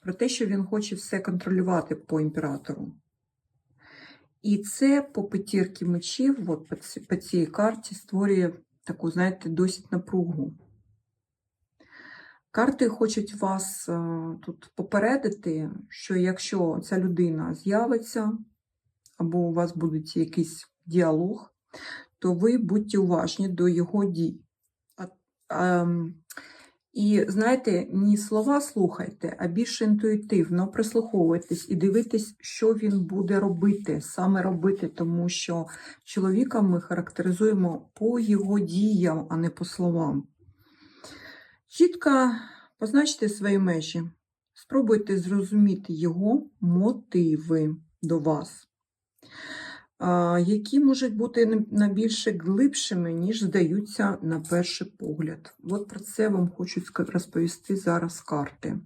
про те, що він хоче все контролювати по імператору. І це по п'ятірки мечів, от по, цій карті, створює таку, знаєте, досить напругу. Карти хочуть вас е, тут попередити, що якщо ця людина з'явиться, або у вас буде якийсь діалог, то ви будьте уважні до його дій. А, ем, і знаєте, не слова слухайте, а більш інтуїтивно прислуховуйтесь і дивитесь, що він буде робити, саме робити, тому що чоловіка ми характеризуємо по його діям, а не по словам. Чітко позначте свої межі, спробуйте зрозуміти його мотиви до вас, які можуть бути на- на глибшими, ніж здаються на перший погляд. От про це вам хочу розповісти зараз карти.